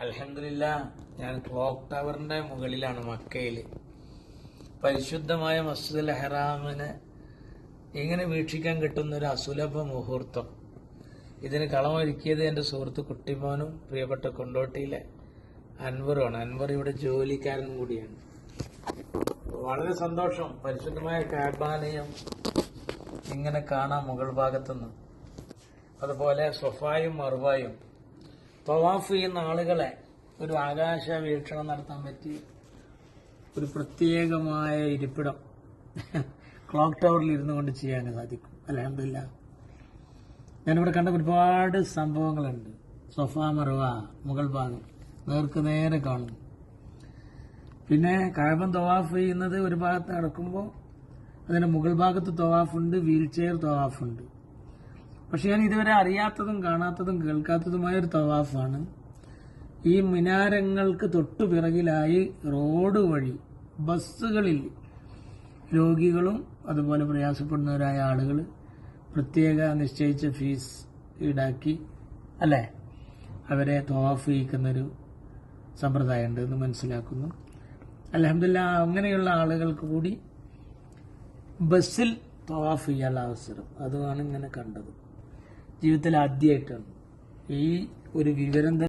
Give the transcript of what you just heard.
അലഹമില്ല ഞാൻ ക്ലോക്ക് ടവറിന്റെ മുകളിലാണ് മക്കയിൽ പരിശുദ്ധമായ മസ്ജിദ് അഹ്റാമിനെ ഇങ്ങനെ വീക്ഷിക്കാൻ കിട്ടുന്ന ഒരു അസുലഭ മുഹൂർത്തം. ഇതിന് കളമൊരുക്കിയത് എന്റെ സുഹൃത്ത് കുട്ടിമോനും പ്രിയപ്പെട്ട കൊണ്ടോട്ടിയിലെ അൻവറുമാണ്. അൻവർ ഇവിടെ ജോലിക്കാരനും കൂടിയാണ്. വളരെ സന്തോഷം. പരിശുദ്ധമായ കാബാലയം ഇങ്ങനെ കാണാം മുകൾ ഭാഗത്തുനിന്ന്. അതുപോലെ സൊഫായും മറുവായും തവാഫ് ചെയ്യുന്ന ആളുകളെ ഒരു ആകാശ വീക്ഷണം നടത്താൻ പറ്റി. ഒരു പ്രത്യേകമായ ഇരിപ്പിടം. ക്ലോക്ക് ടവറിൽ ഇരുന്നു കൊണ്ട് ചെയ്യാൻ സാധിക്കും. അലഹമില്ല ഞാനിവിടെ കണ്ട ഒരുപാട് സംഭവങ്ങളുണ്ട്. സൊഫ മറുവ മുഗൾ ഭാഗം. നേർക്ക് നേരെ കാണും പിന്നെ കാബൻ തവാഫ് ചെയ്യുന്നത് ഒരു ഭാഗത്ത് നടക്കുമ്പോൾ അതിന്റെ മുകൾ ഭാഗത്ത് തവാഫുണ്ട് വീൽ ചെയർ തവാഫുണ്ട്. പക്ഷെ ഞാൻ ഇതുവരെ അറിയാത്തതും കാണാത്തതും കേൾക്കാത്തതുമായ ഒരു തവാഫാണ്. ഈ മിനാരങ്ങൾക്ക് തൊട്ടു പിറകിലായി റോഡ് വഴി ബസ്സുകളിൽ രോഗികളും അതുപോലെ പ്രയാസപ്പെടുന്നവരായ ആളുകൾ പ്രത്യേക നിശ്ചയിച്ച ഫീസ് ഈടാക്കി അല്ലേ? അവരെ തവാഫ് ചെയ്യിക്കുന്നൊരു സമ്പ്രദായമുണ്ട് എന്ന് മനസ്സിലാക്കുന്നു. അലഹമില്ല അങ്ങനെയുള്ള ആളുകൾക്ക് കൂടി ബസ്സിൽ തവാഫ് ചെയ്യാനുള്ള അവസരം. അതുമാണ് ഇങ്ങനെ കണ്ടത്. ജീവിതത്തിൽ ആദ്യമായിട്ടാണ് ഈ ഒരു വിവരം